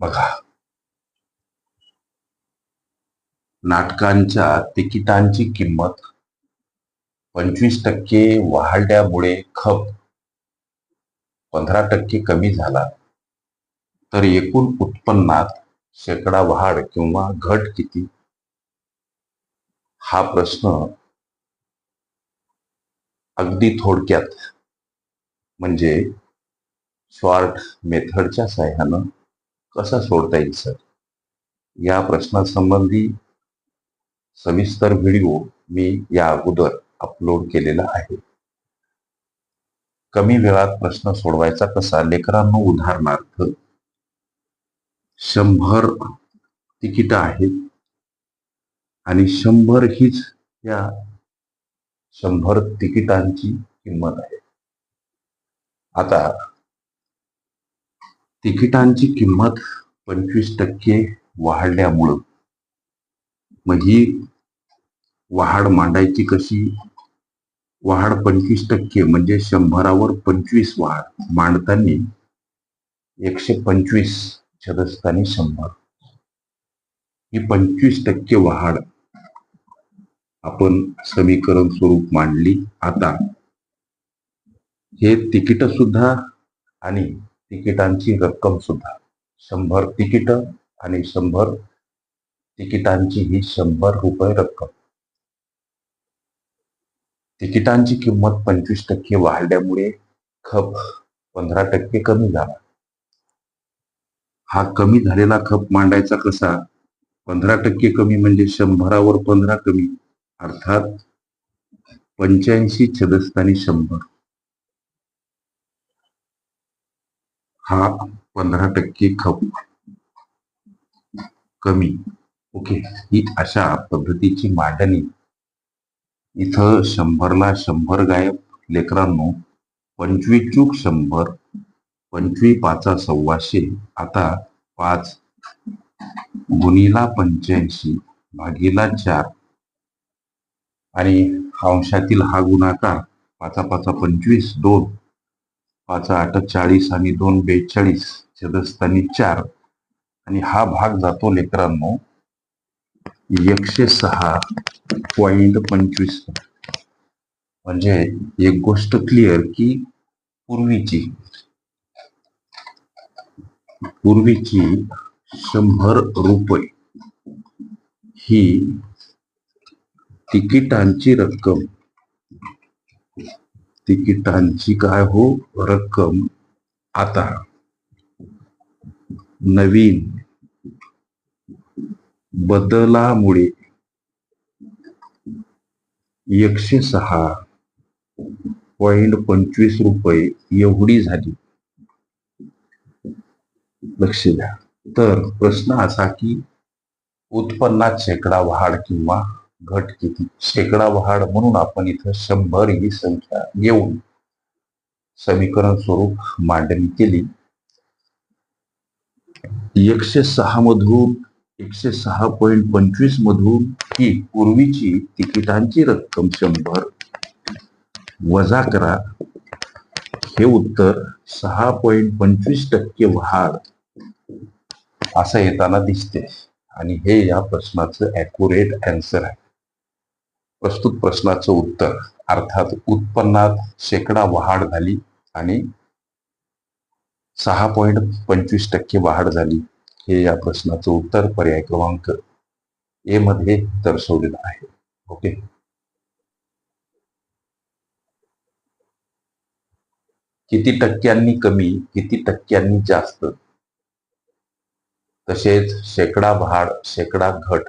बघा. नाटकांच्या तिकिटांची किंमत पंचवीस टक्के वाढल्यामुळे खप पंधरा टक्के कमी झाला. तर एकूण उत्पन्नात शेकडा वाढ किंवा घट किती? हा प्रश्न अगदी थोडक्यात म्हणजे शॉर्ट मेथडच्या सहाय्यानं कसा सोडता येईल सर? या प्रश्नासंबंधी सविस्तर व्हिडिओ मी या अगोदर अपलोड केलेला आहे. कमी वेळात प्रश्न सोडवायचा कसा? लेकरांनो उदाहरणार्थ शंभर तिकीट आहेत आणि शंभर हीच या शंभर तिकिटांची किंमत आहे. आता तिकिटांची किंमत पंचवीस टक्के वाढल्यामुळं. मग ही वाढ मांडायची कशी? वाढ पंचवीस टक्के म्हणजे शंभरावर पंचवीस वाढ मांडताना एकशे पंचवीस छदस्थानी शंभर. ही पंचवीस टक्के वाढ आपण समीकरण स्वरूप मांडली. आता हे तिकीट सुद्धा आणि तिकिटांची रक्कम सुद्धा. शंभर तिकीट आणि शंभर तिकिटांची ही शंभर रुपये रक्कम. तिकिटांची किंमत पंचवीस टक्के वाढल्यामुळे खप पंधरा टक्के कमी झाला. हा कमी झालेला खप मांडायचा कसा? पंधरा टक्के कमी म्हणजे शंभरावर पंधरा कमी. अर्थात पंच्याऐंशी छदस्थानी शंभर. हा पंधरा टक्के खप कमी. ओके. ही अशा पद्धतीची मांडणी. इथं शंभरला शंभर गायब लेकरांनो पंचवीस चूक शंभर पंचवी पाचा सव्वाशे आता पाच गुणीला पंच्याऐंशी भागीला चार. आणि अंशातील हा गुणाकार पाचा पाचा पंचवीस दोन. पाच आठ चाळीस आणि दोन बेचाळीस छेदस्थानी चार. आणि हा भाग जातो लेकरांनो एकशे सहा पॉइंट पंचवीस. म्हणजे एक गोष्ट क्लिअर की पूर्वीची पूर्वीची शंभर रुपये ही तिकिटांची रक्कम तिकिटांची काय हो रक्कम आता नवीन बदलामुळे एकशे सहा पॉइंट पंचवीस रुपये एवढी झाली. लक्ष द्या. तर प्रश्न असा की उत्पन्नात शेकडा वाढ किंवा घट किती? शेकडा वाढ म्हणून आपण इथं शंभर ही संख्या घेऊन समीकरण स्वरूप मांडणी केली. एकशे सहा मधून एकशे सहा पॉईंट पंचवीस मधून ही पूर्वीची तिकिटांची रक्कम शंभर. वजा करा. हे उत्तर सहा पॉईंट पंचवीस टक्के वाढ असं येताना दिसते. आणि हे या प्रश्नाचं अॅक्युरेट अँसर आहे. प्रस्तुत प्रश्नाचं उत्तर. अर्थात उत्पन्नात शेकडा वाढ झाली आणि सहा पॉइंट पंचवीस टक्के वाढ झाली. हे या प्रश्नाचं उत्तर पर्याय क्रमांक ए मध्ये दर्शवलेलं आहे. ओके? किती टक्क्यांनी कमी किती टक्क्यांनी जास्त? तसेच शेकडा वाढ शेकडा घट